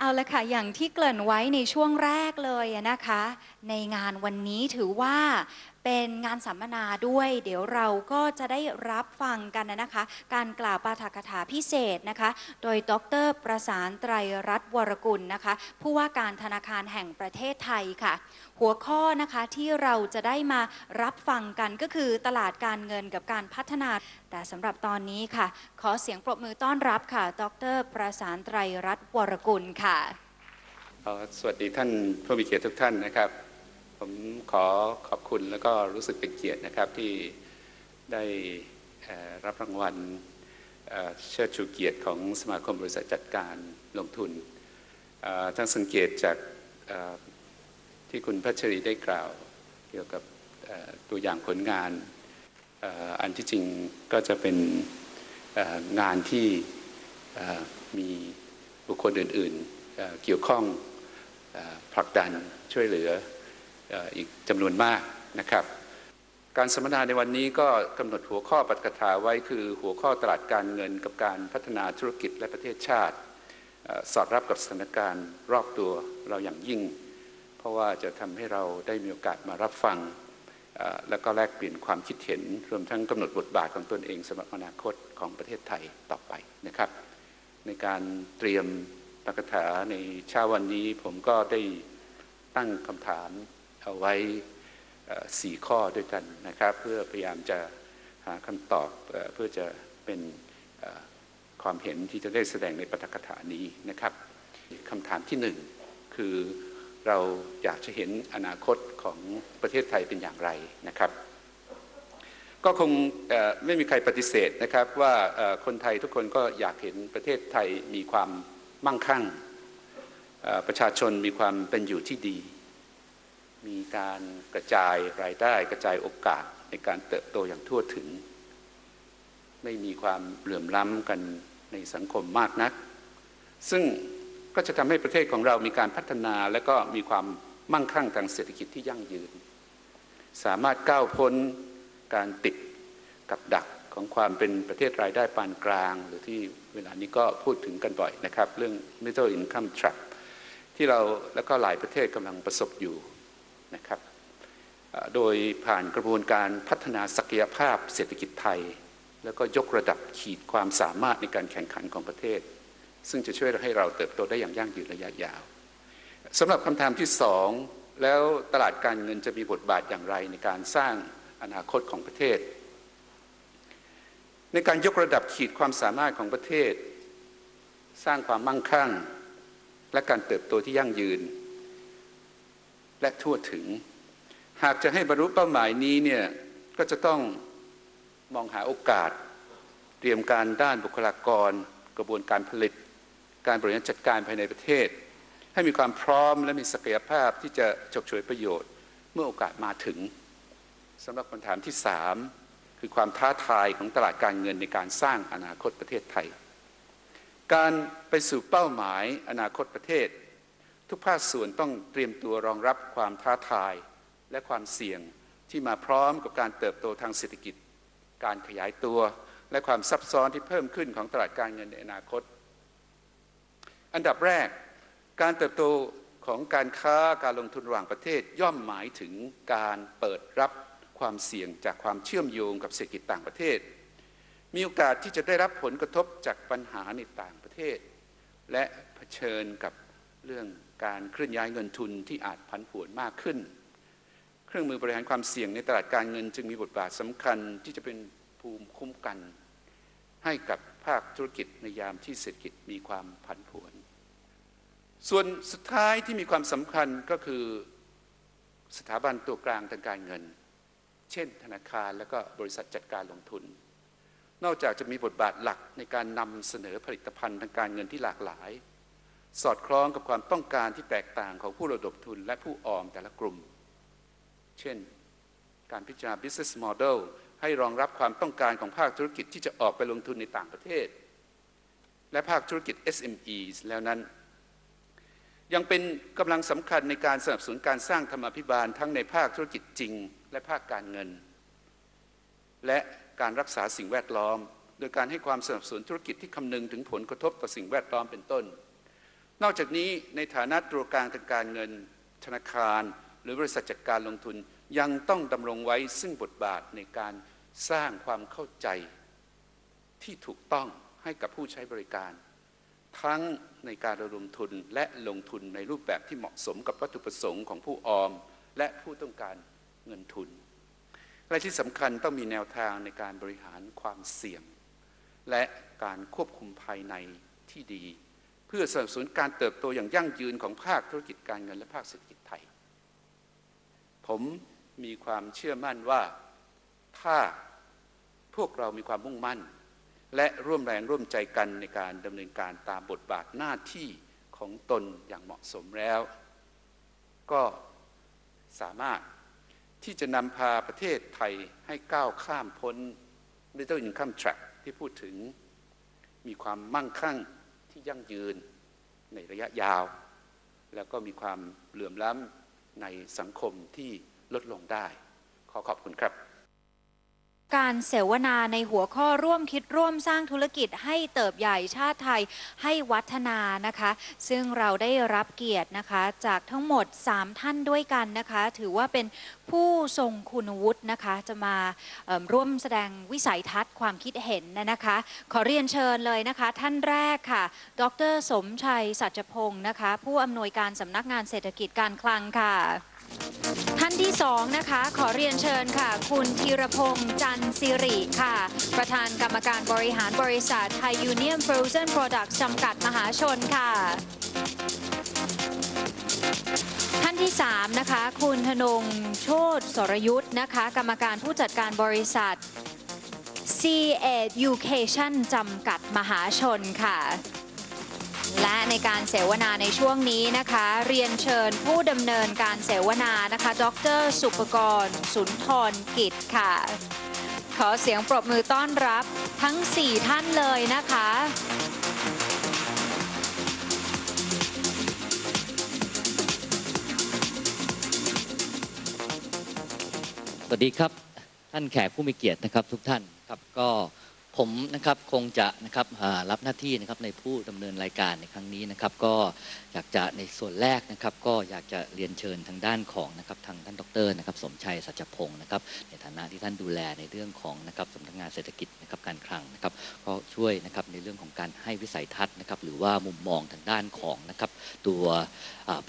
เอาละค่ะ อย่างที่เกริ่นไว้ในช่วงแรกเลยนะคะ ในงานวันนี้ถือว่าเป็นงานสัมมนาด้วย เดี๋ยวเราก็จะได้รับฟังกันนะคะ การกล่าวปาฐกถาพิเศษนะคะ โดยดรประสานไตรรัตน์วรกุลนะคะ ผู้ว่าการธนาคารแห่งประเทศไทยค่ะ หัวข้อนะคะที่เราจะได้มารับฟังกันก็คือตลาดการเงินกับการพัฒนา แต่สำหรับตอนนี้ค่ะ ขอเสียงปรบมือต้อนรับค่ะ ดรประสานไตรรัตน์วรกุลค่ะสวัสดีท่านผู้มีเกียรติทุกท่านนะครับ ผมขอขอบคุณแล้วก็รู้สึกเป็นเกียรตินะครับที่ได้รับรางวัลเชิดชูเกียรติของสมาคมบริษัทจัดการลงทุนทั้งสังเกตจากที่คุณพัชรีได้กล่าว เกี่ยวกับตัวอย่างผลงานอันที่จริงก็จะเป็นงานที่มีบุคคลอื่น ๆ เกี่ยวข้องผลักดันช่วยเหลือ อีกจำนวนมากนะครับ การสัมมนาในวันนี้ก็กำหนดหัวข้อปฏิกถาไว้คือหัวข้อตลาดการเงินกับการพัฒนาธุรกิจและประเทศชาติ สอดรับกับสถานการณ์รอบตัวเราอย่างยิ่ง เพราะว่าจะทำให้เราได้มีโอกาสมารับฟัง แล้วก็แลกเปลี่ยนความคิดเห็นรวมทั้งกำหนดบทบาทของตนเองสำหรับอนาคตของประเทศไทยต่อไปนะครับ ในการเตรียมปาฐกถาในเช้าวันนี้ผมก็ได้ตั้งคำถาม เอาไว้สี่ข้อด้วยกันนะครับ เพื่อพยายามจะหาคำตอบเพื่อจะเป็นความเห็นที่จะได้แสดงในปฐกถานี้นะครับคำถามที่หนึ่งคือเราอยากจะเห็นอนาคตของประเทศไทยเป็นอย่างไรนะครับ ก็คงไม่มีใครปฏิเสธนะครับว่าคนไทยทุกคนก็อยากเห็นประเทศไทยมีความมั่งคั่งประชาชนมีความเป็นอยู่ที่ดี มีการกระจายรายได้กระจายโอกาสในการเติบโตอย่างทั่วถึง ไม่มีความเหลื่อมล้ำกันในสังคมมากนัก ซึ่งก็จะทำให้ประเทศของเรามีการพัฒนาและก็มีความมั่งคั่งทางเศรษฐกิจที่ยั่งยืน สามารถก้าวพ้นการติดกับดักของความเป็นประเทศรายได้ปานกลาง หรือที่เวลานี้ก็พูดถึงกันบ่อยนะครับ เรื่อง middle income trap ที่เราแล้วก็หลายประเทศกำลังประสบอยู่ นะครับโดยผ่านกระบวนการพัฒนาศักยภาพเศรษฐกิจไทย แล้วก็ยกระดับขีดความสามารถในการแข่งขันของประเทศ ซึ่งจะช่วยให้เราเติบโตได้อย่างยั่งยืนระยะยาวสำหรับคำถามที่สองแล้วตลาดการเงินจะมีบทบาทอย่างไรในการสร้างอนาคตของประเทศ ในการยกระดับขีดความสามารถของประเทศ สร้างความมั่งคั่ง และการเติบโตที่ยั่งยืน และทั่วถึง หากจะให้บรรลุเป้าหมายนี้เนี่ยก็จะต้องมองหาโอกาส เตรียมการด้านบุคลากร กระบวนการผลิต การบริหารจัดการภายในประเทศ ให้มีความพร้อมและมีศักยภาพที่จะฉกฉวยประโยชน์ เมื่อโอกาสมาถึงสำหรับคำถามที่สามคือความท้าทายของตลาดการเงินในการสร้างอนาคตประเทศไทย การไปสู่เป้าหมายอนาคตประเทศ ทุกภาคส่วนต้องเตรียมตัวรองรับความท้าทายและความเสี่ยงที่มาพร้อมกับการเติบโตทางเศรษฐกิจ การขยายตัวและความซับซ้อนที่เพิ่มขึ้นของตลาดการเงินในอนาคต อันดับแรก การเติบโตของการค้าการลงทุนระหว่างประเทศย่อมหมายถึงการเปิดรับความเสี่ยงจากความเชื่อมโยงกับเศรษฐกิจต่างประเทศ มีโอกาสที่จะได้รับผลกระทบจากปัญหาในต่างประเทศ และเผชิญกับเรื่อง การเคลื่อนย้ายเงินทุนที่อาจผันผวนมากขึ้น เครื่องมือบริหารความเสี่ยงในตลาดการเงินจึงมีบทบาทสำคัญที่จะเป็นภูมิคุ้มกัน ให้กับภาคธุรกิจในยามที่เศรษฐกิจมีความผันผวน ส่วนสุดท้ายที่มีความสำคัญก็คือสถาบันตัวกลางทางการเงิน เช่น ธนาคารและก็บริษัทจัดการลงทุน นอกจากจะมีบทบาทหลักในการนำเสนอผลิตภัณฑ์ทางการเงินที่หลากหลาย สอดคล้องกับความต้องการที่แตกต่างของผู้ระดมทุนและผู้ออมแต่ละกลุ่ม เช่น การพิจารณา business model ให้รองรับความต้องการของภาคธุรกิจที่จะออกไปลงทุนในต่างประเทศ และภาคธุรกิจ SMEs แล้วนั้น ยังเป็นกำลังสำคัญในการสนับสนุนการสร้างธรรมาภิบาลทั้งในภาคธุรกิจจริง และภาคการเงิน และการรักษาสิ่งแวดล้อม โดยการให้ความสนับสนุนธุรกิจที่คำนึงถึงผลกระทบต่อสิ่งแวดล้อมเป็นต้น นอกจากนี้ในฐานะตัวกลางทางการเงินธนาคาร หรือบริษัทจัดการลงทุนยังต้องดำรงไว้ซึ่งบทบาทในการสร้างความเข้าใจที่ถูกต้องให้กับผู้ใช้บริการ ทั้งในการระดมทุนและลงทุนในรูปแบบที่เหมาะสมกับวัตถุประสงค์ของผู้ออม และผู้ต้องการเงินทุน และที่สำคัญต้องมีแนวทางในการบริหารความเสี่ยง และการควบคุมภายในที่ดี เพื่อสนับสนุนการเติบโตอย่างยั่งยืนของภาคธุรกิจการเงินและภาคเศรษฐกิจไทย ผมมีความเชื่อมั่นว่าถ้าพวกเรามีความมุ่งมั่น และร่วมแรงร่วมใจกันในการดำเนินการตามบทบาทหน้าที่ของตนอย่างเหมาะสมแล้ว ก็สามารถที่จะนำพาประเทศไทยให้ก้าวข้ามพ้น Middle Income Track ที่พูดถึงมีความมั่งคั่ง ที่ยั่งยืนในระยะยาว แล้วก็มีความเหลื่อมล้ำในสังคมที่ลดลงได้ ขอขอบคุณครับ การเสวนาในหัวข้อร่วมคิดร่วมสร้างธุรกิจให้เติบใหญ่ชาติไทยให้วัฒนานะคะ ซึ่งเราได้รับเกียรตินะคะ จากทั้งหมด 3 ท่านด้วยกันนะคะ ถือว่าเป็นผู้ทรงคุณวุฒินะคะ จะมาร่วมแสดงวิสัยทัศน์ความคิดเห็นนะคะ ขอเรียนเชิญเลยนะคะ ท่านแรกค่ะ ดร สมชัยสัจพงศ์นะคะ ผู้อำนวยการสำนักงานเศรษฐกิจการคลังค่ะ ท่านที่สองนะคะ ขอเรียนเชิญค่ะ คุณธีรพงษ์จันสิริค่ะ ประธานกรรมการบริหารบริษัทไทยยูเนียนฟร o เซนโปรดักต์จำกัดมหาชนค่ะ ท่านที่3นะคะ คุณธนงโชตสรยุทธ์นะคะ กรรมการผู้จัดการบริษัท C Education จำกัดมหาชนค่ะ และในการเสวนาในช่วงนี้นะคะ เรียนเชิญผู้ดำเนินการเสวนานะคะ ดร สุปกรณ์สุนทรกิจค่ะ ขอเสียงปรบมือต้อนรับทั้ง 4 ท่านเลยนะคะสวัสดีครับ ท่านแขกผู้มีเกียรตินะครับทุกท่านครับก็ ผมนะครับคงจะนะครับรับหน้าที่นะครับในผู้ดำเนินรายการในครั้งนี้นะครับ ก็อยากจะในส่วนแรกนะครับก็อยากจะเรียนเชิญทางด้านของนะครับทางท่านดรนะครับสมชัยสัจพงศ์นะครับในฐานะที่ท่านดูแลในเรื่องของนะครับสำนักงานเศรษฐกิจนะครับการคลังนะครับก็ช่วยนะครับในเรื่องของการให้วิสัยทัศน์นะครับหรือว่ามุมมองทางด้านของนะครับตัว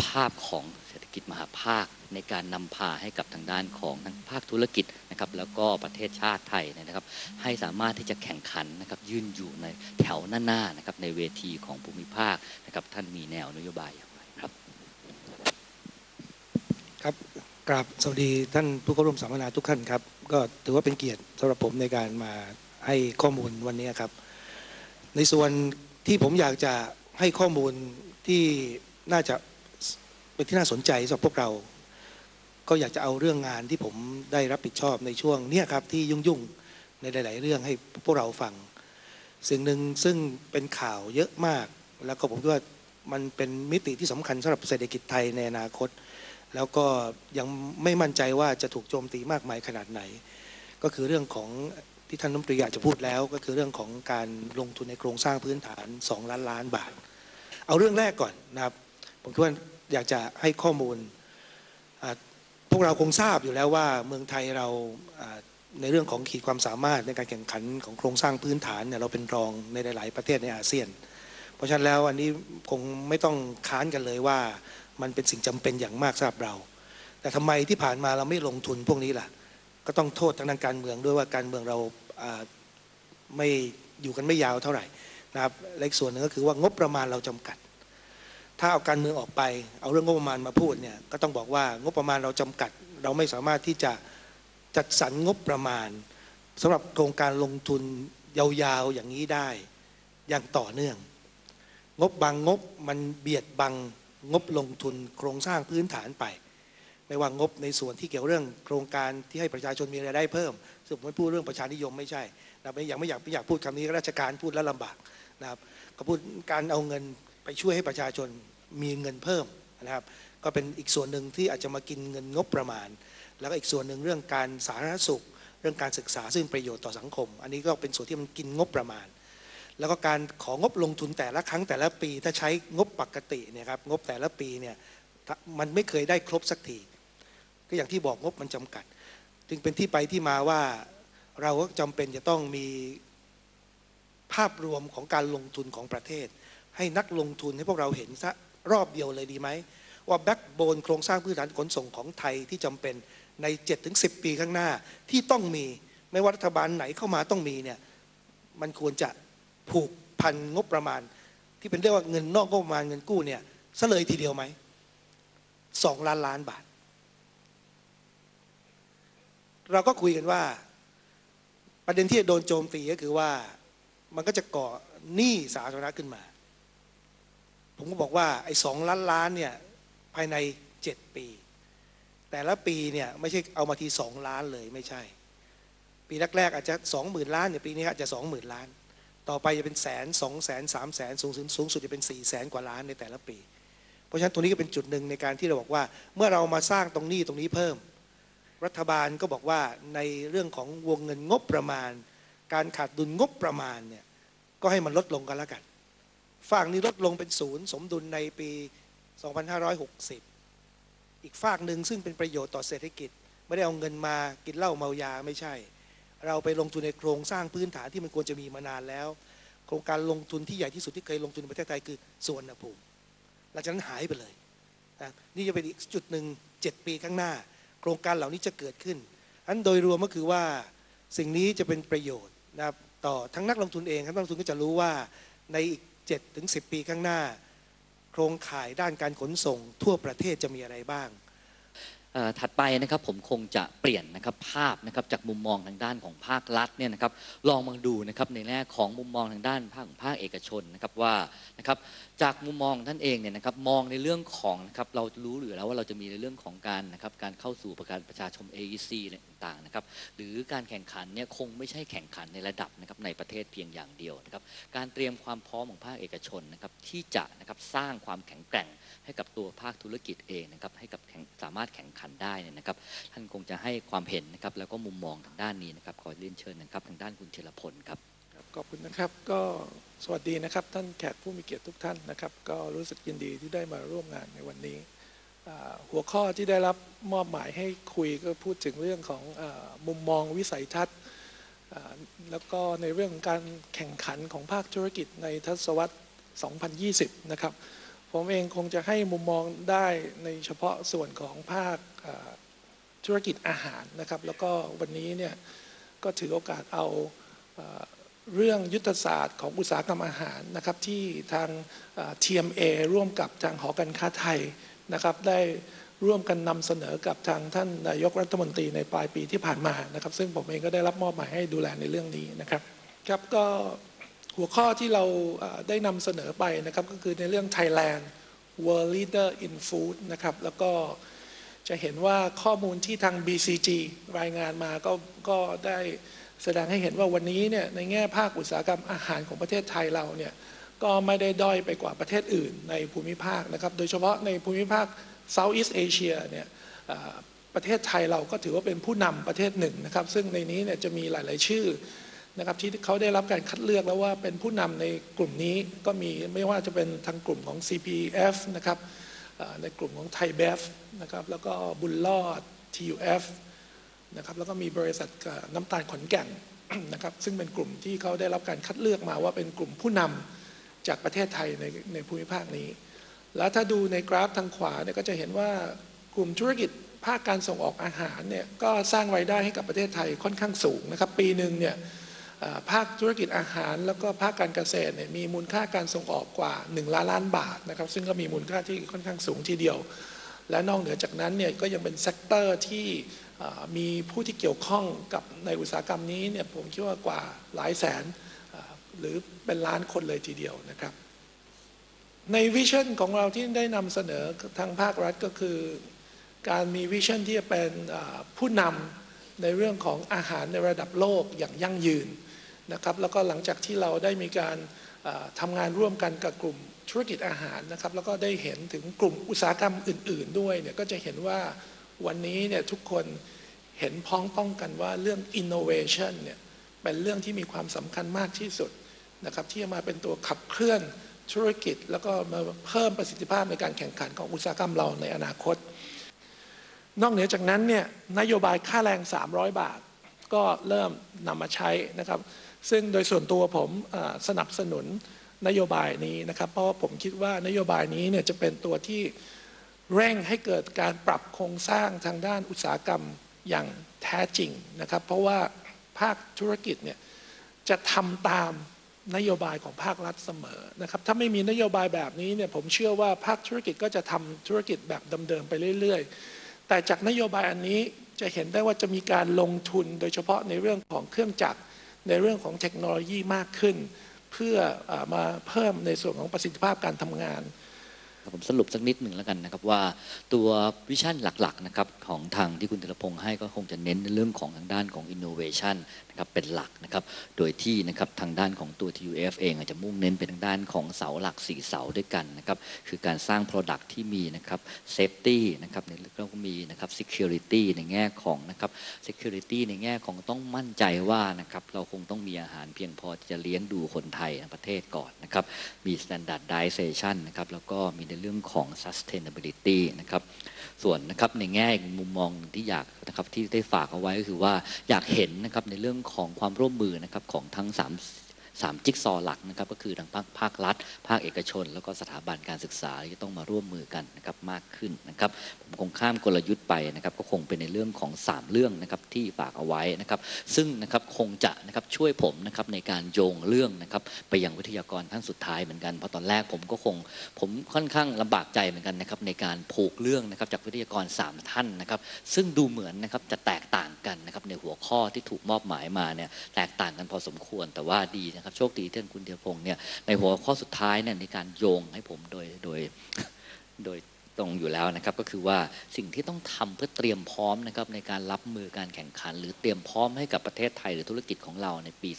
ภาพของเศรษฐกิจมหาภาคในการนำพาให้กับทางด้านของทั้งภาคธุรกิจนะครับแล้วก็ประเทศชาติไทยเนี่ยนะครับ ให้สามารถที่จะแข่งขันนะครับยืนอยู่ในแถวหน้าๆนะครับในเวทีของภูมิภาคนะครับท่านมีแนวนโยบายอย่างไรครับ ครับกราบสวัสดีท่านผู้เข้าร่วมสัมมนาทุกท่านครับ ก็ถือว่าเป็นเกียรติสำหรับผมในการมาให้ข้อมูลวันนี้ครับ ในส่วนที่ผมอยากจะให้ข้อมูลที่น่าจะเป็นที่น่าสนใจสำหรับพวกเรา ก็อยากจะเอาเรื่องงานที่ผมได้รับผิดชอบในช่วงเนี้ยครับที่ยุ่งๆในหลาย ๆ เรื่องให้พวกเราฟัง สิ่งหนึ่งซึ่งเป็นข่าวเยอะมาก แล้วก็ผมคิดว่า มันเป็นมิติที่สำคัญสำหรับเศรษฐกิจไทยในอนาคต แล้วก็ยังไม่มั่นใจว่าจะถูกโจมตีมากมายขนาดไหน ก็คือเรื่องของที่ท่านน้ำตรีอาจจะพูดแล้ว ก็คือเรื่องของการลงทุนในโครงสร้างพื้นฐาน 2 ล้านล้านบาท เอาเรื่องแรกก่อนนะครับ ผมคิดว่าอยากจะให้ข้อมูลพวกเราคงทราบอยู่แล้วว่าเมืองไทยเราอ่าในเรื่องของขีดความสามารถในการแข่งขันของโครงสร้างพื้นฐานเนี่ยเราเป็นรองในหลาย ๆ ประเทศในอาเซียน เพราะฉะนั้นแล้วอันนี้คงไม่ต้องค้านกันเลยว่า มันเป็นสิ่งจำเป็นอย่างมากสำหรับเรา แต่ทำไมที่ผ่านมาเราไม่ลงทุนพวกนี้ล่ะ ก็ต้องโทษทางด้านการเมืองด้วยว่าการเมืองเราไม่อยู่กันไม่ยาวเท่าไหร่นะครับและอีกส่วนหนึ่งก็คือว่างบประมาณเราจำกัด ถ้าเอาการเมืองออกไป เอาเรื่องงบประมาณมาพูดเนี่ยก็ต้องบอกว่างบประมาณเราจำกัด เราไม่สามารถที่จะจัดสรรงบประมาณสำหรับโครงการลงทุนยาวๆอย่างนี้ได้อย่างต่อเนื่อง งบบางงบมันเบียดบังงบลงทุนโครงสร้างพื้นฐานไป ไม่ว่างบในส่วนที่เกี่ยวเรื่องโครงการที่ให้ประชาชนมีรายได้เพิ่มซึ่งผมไม่พูดเรื่องประชานิยมไม่ใช่นะไม่อยากไม่อยากไม่อยากพูดคำนี้ราชการพูดแล้วลำบากนะครับก็พูดการเอาเงินไปช่วยให้ประชาชนมีเงินเพิ่มนะครับ ก็เป็นอีกส่วนหนึ่งที่อาจจะมากินเงินงบประมาณ แล้วก็อีกส่วนหนึ่งเรื่องการสาธารณสุข เรื่องการศึกษาซึ่งประโยชน์ต่อสังคม อันนี้ก็เป็นส่วนที่มันกินงบประมาณ แล้วก็การของบลงทุนแต่ละครั้งแต่ละปี ถ้าใช้งบปกติเนี่ยครับงบแต่ละปีเนี่ยมันไม่เคยได้ครบสักทีก็อย่างที่บอกงบมันจำกัด จึงเป็นที่ไปที่มาว่าเราก็จำเป็นจะต้องมีภาพรวมของการลงทุนของประเทศ ให้นักลงทุนให้พวกเราเห็นซะรอบเดียวเลยดีไหม ว่าแบ็กโบนโครงสร้างพื้นฐานขนส่งของไทยที่จำเป็นใน 7-10 ปีข้างหน้าที่ต้องมีไม่ว่ารัฐบาลไหนเข้ามาต้องมีเนี่ยมันควรจะ ผูกพันงบประมาณ ที่เป็นเรียกว่าเงินนอกงบประมาณเงินกู้เนี่ยซะเลยทีเดียวไหมสองล้านล้านบาท เราก็คุยกันว่า ประเด็นที่จะโดนโจมตีก็คือว่ามันก็จะก่อหนี้สาธารณะขึ้นมา ผมก็บอกว่าไอ้สองล้านล้านเนี่ยภายในเจ็ดปี แต่ละปีเนี่ยไม่ใช่เอามาทีสองล้านเลยไม่ใช่ ปีแรกๆอาจจะสองหมื่นล้านเนี่ยปีนี้อาจจะสองหมื่นล้าน ต่อไปจะเป็นแสนสองแสนสามแสนสูงสุดสูงสุดจะเป็นสี่แสนกว่าล้านในแต่ละปี เพราะฉะนั้นตรงนี้ก็เป็นจุดหนึ่งในการที่เราบอกว่า เมื่อเรามาสร้างตรงนี้ตรงนี้เพิ่ม รัฐบาลก็บอกว่าในเรื่องของวงเงินงบประมาณ การขาดดุลงบประมาณเนี่ยก็ให้มันลดลงกันแล้วกันฝั่งนี้ลดลงเป็นศูนย์สมดุลในปี 2560 อีกฝากหนึ่งซึ่งเป็นประโยชน์ต่อเศรษฐกิจ ไม่ได้เอาเงินมากินเหล้าเมายาไม่ใช่ เราไปลงทุนในโครงสร้างพื้นฐานที่มันควรจะมีมานานแล้ว โครงการลงทุนที่ใหญ่ที่สุดที่เคยลงทุนในประเทศไทยคือสวนภูมิหลังจากนั้นหายไปเลยนะนี่จะเป็นอีกจุดหนึ่งเจ็ดปีข้างหน้า โครงการเหล่านี้จะเกิดขึ้นอันโดยรวมก็คือว่าสิ่งนี้จะเป็นประโยชน์นะครับต่อทั้งนักลงทุนเองครับนักลงทุนก็จะรู้ว่าในอีก7ถึง10 ปีข้างหน้า โครงข่ายด้านการขนส่งทั่วประเทศจะมีอะไรบ้าง ถัดไปนะครับผมคงจะเปลี่ยนนะครับภาพนะครับจากมุมมองทางด้านของภาครัฐเนี่ยนะครับลองมาดูนะครับในแง่ของมุมมองทางด้านภาคภาคเอกชนนะครับว่านะครับจากมุมมองท่านเองเนี่ยนะครับมองในเรื่องของนะครับเรารู้อยู่แล้วว่าเราจะมีในเรื่องของการนะครับการเข้าสู่ประกันประชาชน AEC อะไรต่างๆนะครับหรือการแข่งขันเนี่ยคงไม่ใช่แข่งขันในระดับนะครับในประเทศเพียงอย่างเดียวนะครับการเตรียมความพร้อมของภาคเอกชนนะครับที่จะนะครับสร้างความแข็งแกร่งให้กับตัวภาคธุรกิจเองนะครับให้กับแข่งสามารถแข่งขันได้เนี่ยนะครับ ท่านคงจะให้ความเห็นนะครับ แล้วก็มุมมองทางด้านนี้นะครับ ขอเรียนเชิญนะครับ ทางด้านคุณเชลพลครับขอบคุณนะครับ ก็สวัสดีนะครับ ท่านแขกผู้มีเกียรติทุกท่านนะครับ ก็รู้สึกยินดีที่ได้มาร่วมงานในวันนี้ หัวข้อที่ได้รับมอบหมายให้คุยก็พูดถึงเรื่องของอมุมมองวิสัยทัศน์แล้วก็ในเรื่องของการแข่งขันของภาคธุรกิจในทศวรรษ 2020 นะครับ ผมเองคงจะให้มุมมองได้ในเฉพาะส่วนของภาคธุรกิจอาหารนะครับ แล้วก็วันนี้เนี่ยก็ถือโอกาสเอาเรื่องยุทธศาสตร์ของอุตสาหกรรมอาหารนะครับที่ทาง TMA ร่วมกับทางหอการค้าไทยนะครับได้ร่วมกันนำเสนอกับทางท่านนายกรัฐมนตรีในปลายปีที่ผ่านมานะครับ ซึ่งผมเองก็ได้รับมอบหมายให้ดูแลในเรื่องนี้นะครับ ครับก็ หัวข้อที่เราได้นำเสนอไปนะครับก็คือในเรื่อง Thailand World Leader in Food นะครับแล้วก็จะเห็นว่าข้อมูลที่ทาง BCG รายงานมาก็ก็ได้แสดงให้เห็นว่าวันนี้เนี่ยในแง่ภาคอุตสาหกรรมอาหารของประเทศไทยเราเนี่ยก็ไม่ได้ด้อยไปกว่าประเทศอื่นในภูมิภาคนะครับ โดยเฉพาะในภูมิภาค Southeast Asia เนี่ยประเทศไทยเราก็ถือว่าเป็นผู้นำประเทศหนึ่งนะครับ ซึ่งในนี้เนี่ยจะมีหลาย ๆ ชื่อ นะครับที่เขาได้รับการคัดเลือกแล้วว่าเป็นผู้นำในกลุ่มนี้ก็มีไม่ว่าจะเป็นทางกลุ่มของ CPF นะครับในกลุ่มของไทยเบฟนะครับแล้วก็บุญรอด TUF นะครับแล้วก็มีบริษัทน้ำตาลขอนแก่นนะครับซึ่งเป็นกลุ่มที่เขาได้รับการคัดเลือกมาว่าเป็นกลุ่มผู้นำจากประเทศไทยในในภูมิภาคนี้ แล้วถ้าดูในกราฟทางขวาเนี่ยก็จะเห็นว่ากลุ่มธุรกิจภาคการส่งออกอาหารเนี่ยก็สร้างรายได้ให้กับประเทศไทยค่อนข้างสูงนะครับปีหนึ่งเนี่ย ภาคธุรกิจอาหาร แล้วก็ภาคการเกษตรเนี่ยมีมูลค่าการส่งออกกว่า 1 ล้านล้านบาทนะครับซึ่งก็มีมูลค่าที่ค่อนข้างสูงทีเดียว และนอกเหนือจากนั้นเนี่ยก็ยังเป็นเซกเตอร์ที่มีผู้ที่เกี่ยวข้องกับในอุตสาหกรรมนี้เนี่ยผมคิดว่ากว่าหลายแสนหรือเป็นล้านคนเลยทีเดียวนะครับ ในวิชั่นของเราที่ได้นำเสนอทางภาครัฐก็คือ การมีวิชั่นที่จะเป็นผู้นำในเรื่องของอาหารในระดับโลกอย่างยั่งยืน นะครับแล้วก็หลังจากที่เราได้มีการทำงานร่วมกันกับกลุ่มธุรกิจอาหารนะครับแล้วก็ได้เห็นถึงกลุ่มอุตสาหกรรมอื่น ๆ ด้วยเนี่ยก็จะเห็นว่าวันนี้เนี่ยทุกคนเห็นพ้องต้องกันว่าเรื่อง innovation เนี่ยเป็นเรื่องที่มีความสำคัญมากที่สุดนะครับที่จะมาเป็นตัวขับเคลื่อนธุรกิจ แล้วก็มาเพิ่มประสิทธิภาพในการแข่งขันของอุตสาหกรรมเราในอนาคต นอกเหนือจากนั้นเนี่ยนโยบายค่าแรง 300 บาท ก็เริ่มนำมาใช้นะครับ ซึ่งโดยส่วนตัวผมสนับสนุนนโยบายนี้นะครับ เพราะว่าผมคิดว่านโยบายนี้เนี่ยจะเป็นตัวที่เร่งให้เกิดการปรับโครงสร้างทางด้านอุตสาหกรรมอย่างแท้จริงนะครับ เพราะว่าภาคธุรกิจเนี่ยจะทำตามนโยบายของภาครัฐเสมอนะครับถ้าไม่มีนโยบายแบบนี้เนี่ยผมเชื่อว่าภาคธุรกิจก็จะทำธุรกิจแบบเดิมๆไปเรื่อย ๆ แต่จากนโยบายอันนี้จะเห็นได้ว่าจะมีการลงทุนโดยเฉพาะในเรื่องของเครื่องจักร ในเรื่องของเทคโนโลยีมากขึ้น เพื่ออมาเพิ่มในส่วนของประสิทธิภาพการทำงาน ผมสรุปสักนิดหนึ่งแล้วกันนะครับว่าตัววิชั่นหลักๆนะครับของทางที่คุณธีรพงศ์ให้ก็คงจะเน้นในเรื่องของทางด้านของ innovation นะครับเป็นหลักนะครับโดยที่นะครับทางด้านของตัว TUF เองอาจจะมุ่งเน้นไปทางด้านของเสาหลักสี่เสาด้วยกันนะครับคือการสร้าง Product ที่มีนะครับ safety นะครับในเรื่องก็มีนะครับ security ในแง่ของนะครับ security ในแง่ของต้องมั่นใจว่านะครับเราคงต้องมีอาหารเพียงพอที่จะเลี้ยงดูคนไทยในประเทศก่อนนะครับมี standardization นะครับแล้วก็มีในเรื่องของ sustainability นะครับส่วนนะครับในแง่อีกมุมมองที่อยากนะครับที่ได้ฝากเอาไว้ก็คือว่าอยากเห็นนะครับในเรื่องของความร่วมมือนะครับของทั้งส สามจิ๊กซอหลักนะครับก็คือทางภาคภาครัฐ ภาคเอกชน แล้วก็สถาบันการศึกษาที่ต้องมาร่วมมือกันนะครับมากขึ้นนะครับผมคงข้ามกลยุทธ์ไปนะครับก็คงเป็นในเรื่องของ 3 เรื่องนะครับที่ฝากเอาไว้นะครับซึ่งนะครับคงจะนะครับช่วยผมนะครับในการโยงเรื่องนะครับไปยังวิทยากรท่านสุดท้ายเหมือนกันเพราะตอนแรกผมก็คงผมค่อนข้างลำบากใจเหมือนกันนะครับในการผูกเรื่องนะครับจากวิทยากร 3 ท่านนะครับซึ่งดูเหมือนนะครับจะแตกต่างกันนะครับในหัวข้อที่ถูกมอบหมายมาเนี่ยแตกต่างกันพอสมควรแต่ว่าดีนะครับโชคดีที่ท่านคุณเดียพงศ์เนี่ยในหัวข้อสุดท้ายเนี่ยในการโยงให้ผมโดยโดยโดย ตรงอยู่แล้วนะครับ ก็คือว่าสิ่งที่ต้องทำเพื่อเตรียมพร้อมนะครับในการรับมือการแข่งขัน หรือเตรียมพร้อมให้กับประเทศไทยหรือธุรกิจของเราในปี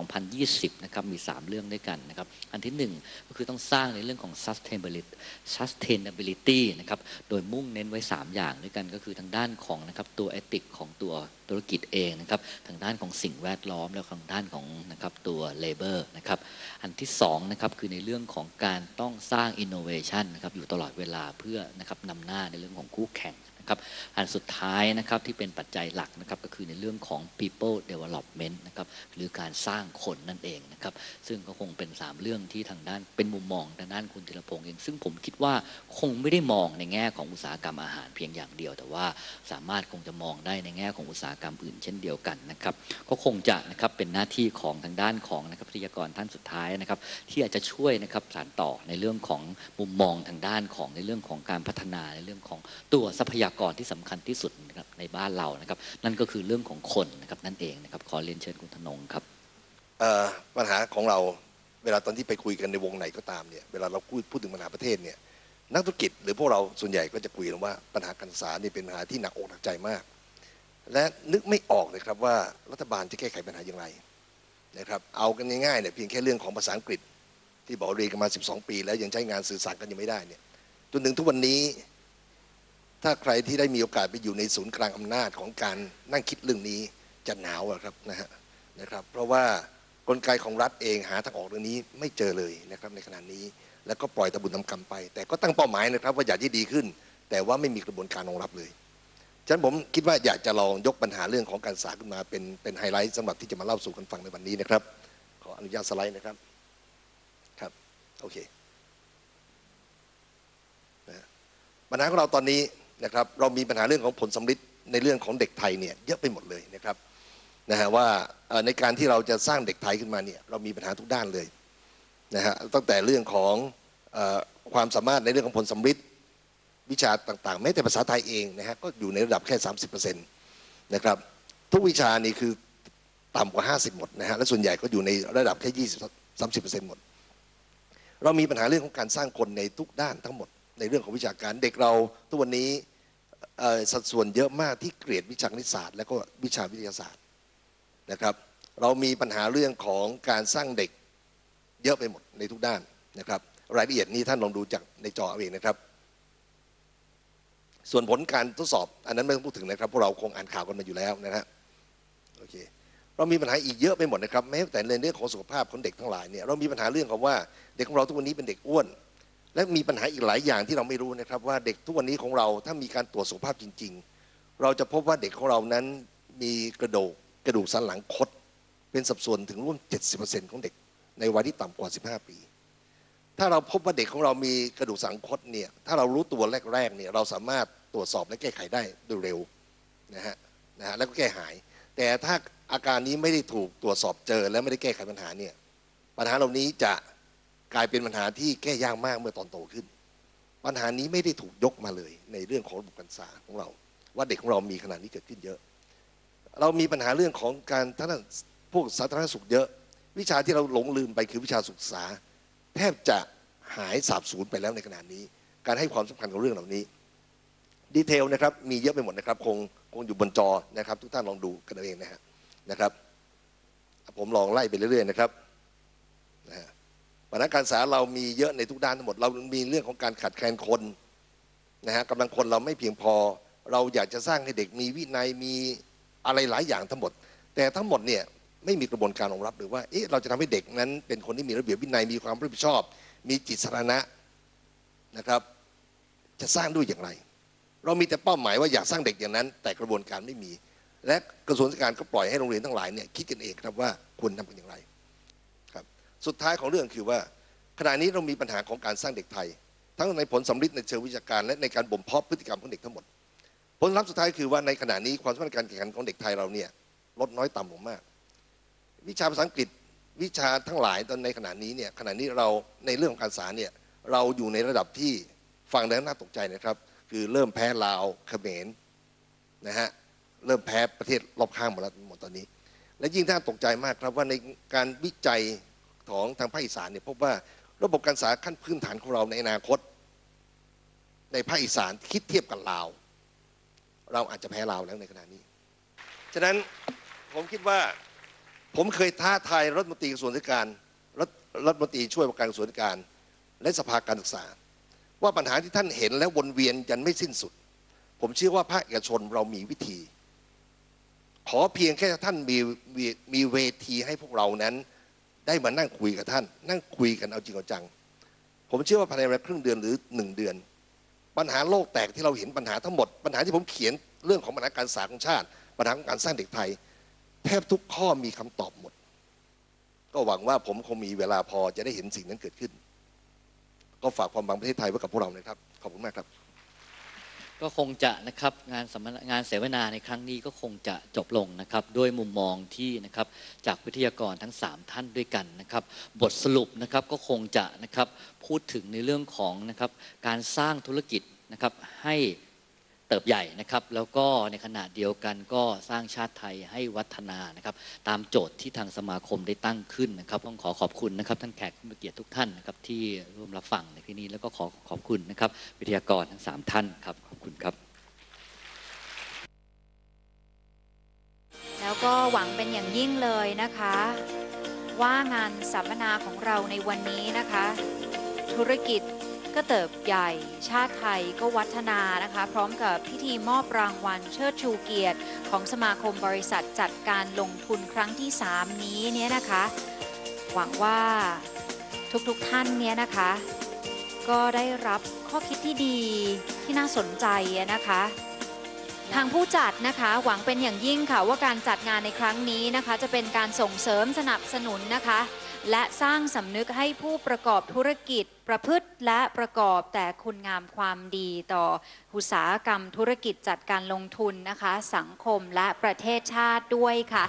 2020 นะครับมี 3 เรื่องด้วยกันนะครับ อันที่ 1 ก็คือต้องสร้างในเรื่องของ sustainability sustainability นะครับโดยมุ่งเน้นไว้ 3 อย่างด้วยกันก็คือทางด้านของนะครับตัว ethic ของตัวธุรกิจเองนะครับทางด้านของสิ่งแวดล้อมและทางด้านของนะครับตัว labor นะครับอันที่สองนะครับคือในเรื่องของการต้องสร้าง innovation นะครับอยู่ตลอดเวลาเพื่อนะครับนำหน้าในเรื่องของคู่แข่ง นะครับอันสุดท้ายนะครับที่เป็นปัจจัยหลักนะครับก็คือในเรื่องของ people development นะครับหรือการสร้างคนนั่นเองนะครับซึ่งก็คงเป็น 3 เรื่องที่ทางด้านเป็นมุมมองทางด้านคุณธีรพงศ์เองซึ่งผมคิดว่าคงไม่ได้มองในแง่ของอุตสาหกรรมอาหารเพียงอย่างเดียว แต่ว่าสามารถคงจะมองได้ในแง่ของอุตสาหกรรมอื่น เช่นเดียวกันนะครับก็คงจะนะครับเป็นหน้าที่ของทางด้านของนะครับวิทยากรท่านสุดท้ายนะครับที่อาจจะช่วยนะครับสานต่อในเรื่องของมุมมองทางด้านของในเรื่องของการพัฒนาในเรื่องของตัวทรัพยากรที่สำคัญที่สุดนะครับในบ้านเรานะครับ นั่นก็คือเรื่องของคนนะครับนั่นเองนะครับขอเรียนเชิญคุณธนงครับปัญหาของเราเวลาตอนที่ไปคุยกันในวงไหนก็ตามเนี่ยเวลาเราพูดพูดถึงปัญหาประเทศเนี่ยนักธุรกิจหรือพวกเราส่วนใหญ่ก็จะคุยกันว่าปัญหาการศึกษานี่เป็นปัญหาที่หนักอกหนักใจมาก และนึกไม่ออกเลยครับว่ารัฐบาลจะแก้ไขปัญหาอย่างไรนะครับเอากันง่ายๆเนี่ยเพียงแค่เรื่องของภาษาอังกฤษ ที่บอกเรียนกันมา 12 ปี แล้วยังใช้งานสื่อสารกันยังไม่ได้เนี่ยจนถึงทุกวันนี้ ถ้าใครที่ได้มีโอกาสไปอยู่ในศูนย์กลางอำนาจของการนั่งคิดเรื่องนี้จะหนาวครับนะฮะนะครับ เพราะว่ากลไกของรัฐเองหาทางออกเรื่องนี้ไม่เจอเลยนะครับในขณะนี้ แล้วก็ปล่อยตะบุญทำกรรมไป แต่ก็ตั้งเป้าหมายนะครับ ว่าอยากที่ดีขึ้น แต่ว่าไม่มีกระบวนการรองรับเลยฉะนั้นผมคิดว่าอยากจะลองยกปัญหาเรื่องของการศึกษาขึ้นมาเป็นเป็นไฮไลท์สำหรับที่จะมาเล่าสู่กันฟังในวันนี้นะครับ ขออนุญาตสไลด์นะครับครับโอเคนะปัญหาของเราตอนนี้ นะครับเรามีปัญหาเรื่องของผลสำลิดในเรื่องของเด็กไทยเนี่ยเยอะไปหมดเลยนะครับนะฮะว่าในการที่เราจะสร้างเด็กไทยขึ้นมาเนี่ยเรามีปัญหาทุกด้านเลยนะฮะตั้งแต่เรื่องของอความสามารถในเรื่องของผลสำลิดวิชาต่างๆแม้แต่ภาษาไทยเองนะฮะก็อยู่ในระดับแค่ 30%นะครับทุกวิชานี่คือต่ำกว่า 50 หมดนะฮะและส่วนใหญ่ก็อยู่ในระดับแค่ 20 30%หมด เรามีปัญหาเรื่องของการสร้างคนในทุกด้านทั้งหมด ในเรื่องของวิชาการเด็กเราทุกวันนี้สัดส่วนเยอะมากที่เกรดวิชาคณิตศาสตร์ และก็วิชาวิทยาศาสตร์นะครับ เรามีปัญหาเรื่องของการสร้างเด็กเยอะไปหมดในทุกด้านนะครับ รายละเอียดนี้ท่านลองดูจากในจอเอาเองนะครับ ส่วนผลการทดสอบ อันนั้นไม่ต้องพูดถึงนะครับพวกเราคงอ่านข่าวกันมาอยู่แล้วนะฮะโอเคเรามีปัญหาอีกเยอะไปหมดนะครับแม้แต่ในเรื่องของสุขภาพของเด็กทั้งหลายเนี่ยเรามีปัญหาเรื่องของว่าเด็กของเราทุกวันนี้เป็นเด็กอ้วน และมีปัญหาอีกหลายอย่างที่เราไม่รู้นะครับ ว่าเด็กทุกวันนี้ของเราถ้ามีการตรวจสุขภาพจริง ๆ เราจะพบว่าเด็กของเรานั้นมีกระดูกกระดูกสันหลังคดเป็นสัดส่วนถึงร่วม 70%ของเด็กในวัยที่ต่ำกว่า 15 ปี ถ้าเราพบว่าเด็กของเรามีกระดูกสันหลังคดเนี่ยถ้าเรารู้ตัวแรกๆเนี่ยเราสามารถตรวจสอบและแก้ไขได้โดยเร็วนะฮะนะฮะแล้วก็แก้หาย แต่ถ้าอาการนี้ไม่ได้ถูกตรวจสอบเจอและไม่ได้แก้ไขปัญหาเนี่ยปัญหาเหล่านี้จะ กลายเป็นปัญหาที่แก้ยากมากเมื่อตอนโตขึ้น ปัญหานี้ไม่ได้ถูกยกมาเลย ในเรื่องของระบบการศึกษาของเรา ว่าเด็กของเรามีขนาดนี้เกิดขึ้นเยอะ เรามีปัญหาเรื่องของการท่านพวกสาธารณสุขเยอะ วิชาที่เราหลงลืมไปคือวิชาศึกษา แทบจะหายสาบสูญไปแล้วในขณะนี้ การให้ความสำคัญกับเรื่องเหล่านี้ดีเทลนะครับมีเยอะไปหมดนะครับคงคงอยู่บนจอนะครับ ทุกท่านลองดูกันเอาเองนะฮะนะครับ ผมลองไล่ไปเรื่อยๆนะครับนะฮะ ปัญหาการศึกษาเรามีเยอะในทุกด้านทั้งหมด เรามีเรื่องของการขาดแคลนคนนะฮะกำลังคนเราไม่เพียงพอ เราอยากจะสร้างให้เด็กมีวินัยมีอะไรหลายอย่างทั้งหมด แต่ทั้งหมดเนี่ยไม่มีกระบวนการรองรับหรือว่าเอ๊ะเราจะทำให้เด็กนั้น เป็นคนที่มีระเบียบวินัยมีความรับผิดชอบ มีจิตสาธารณะนะครับ จะสร้างด้วยอย่างไร เรามีแต่เป้าหมายว่าอยากสร้างเด็กอย่างนั้น แต่กระบวนการไม่มี และกระทรวงศึกษาการก็ปล่อยให้โรงเรียนทั้งหลายเนี่ยคิดกันเองครับว่าควรทำกันอย่างไร สุดท้ายของเรื่องคือว่า ขณะนี้เรามีปัญหาของการสร้างเด็กไทย ทั้งในผลสำลิดในเชิงวิชาการ และในการบ่มเพาะพฤติกรรมของเด็กทั้งหมด ผลลัพธ์สุดท้ายคือว่าในขณะนี้ความสามารถการแข่งขันของเด็กไทยเราเนี่ยลดน้อยต่ำลงมาก วิชาภาษาอังกฤษวิชาทั้งหลายตอนในขณะนี้เนี่ยขณะนี้เราในเรื่องของการศึกษาเนี่ยเราอยู่ในระดับที่ฟังแล้วน่าตกใจนะครับ คือเริ่มแพ้ลาวเขมรนะฮะเริ่มแพ้ประเทศรอบข้างหมดแล้วหมดตอนนี้ และยิ่งท่าตกใจมากครับว่าในการวิจัย ของทางภาคอีสานเนี่ยพบว่าระบบการศึกษาขั้นพื้นฐานของเราในอนาคต ในภาคอีสานคิดเทียบกับลาว เราอาจจะแพ้ลาวแล้วในขณะนี้ ฉะนั้นผมคิดว่าผมเคยท้าทายรัฐมนตรีกระทรวงศึกษาการรัฐรัฐมนตรีช่วยว่าการกระทรวงศึกษาการและสภาการศึกษา ว่าปัญหาที่ท่านเห็นและวนเวียนยันไม่สิ้นสุด ผมเชื่อว่าภาคเอกชนเรามีวิธี ขอเพียงแค่ท่านมีมีเวทีให้พวกเรานั้น ได้มานั่งคุยกับท่าน นั่งคุยกันเอาจริงเอาจัง ผมเชื่อว่าภายในเวลาครึ่งเดือนหรือหนึ่งเดือน ปัญหาโลกแตกที่เราเห็นปัญหาทั้งหมด ปัญหาที่ผมเขียนเรื่องของปัญหาการศึกษาของชาติ ปัญหาของการสร้างเด็กไทย แทบทุกข้อมีคำตอบหมด ก็หวังว่าผมคงมีเวลาพอจะได้เห็นสิ่งนั้นเกิดขึ้น ก็ฝากความหวังประเทศไทยไว้กับพวกเรานะครับ ขอบคุณมากครับ ก็คงจะนะครับงานสัมมนางานเสวนาในครั้งนี้ก็คงจะจบลงนะครับ ด้วยมุมมองที่นะครับจากวิทยากรทั้ง 3 ท่านด้วยกันนะครับ บทสรุปนะครับก็คงจะนะครับพูดถึงในเรื่องของนะครับการสร้างธุรกิจนะครับให้ เติบใหญ่นะครับ แล้วก็ในขณะเดียวกันก็สร้างชาติไทยให้วัฒนานะครับ ตามโจทย์ที่ทางสมาคมได้ตั้งขึ้นนะครับ ต้องขอขอบคุณนะครับ ท่านแขกผู้มีเกียรติทุกท่านนะครับที่ร่วมรับฟังในที่นี้แล้วก็ขอขอบคุณนะครับ วิทยากรทั้งสามท่านครับขอบคุณครับ แล้วก็หวังเป็นอย่างยิ่งเลยนะคะ ว่างานสัมมนาของเราในวันนี้นะคะ ธุรกิจ ก็เติบใหญ่ชาติไทยก็วัฒนานะคะ พร้อมกับพิธีมอบรางวัลเชิดชูเกียรติ ของสมาคมบริษัทจัดการลงทุนครั้งที่ 3 นี้เนี่ยนะคะ หวังว่าทุกๆท่านเนี่ยนะคะ ก็ได้รับข้อคิดที่ดีที่น่าสนใจนะคะทางผู้จัดนะคะหวังเป็นอย่างยิ่งค่ะว่าการจัดงานในครั้งนี้นะคะ จะเป็นการส่งเสริมสนับสนุนนะคะ และสร้างสำนึกให้ผู้ประกอบธุรกิจประพฤติและประกอบแต่คุณงามความดีต่ออุตสาหกรรมธุรกิจจัดการลงทุนนะคะ สังคมและประเทศชาติด้วยค่ะ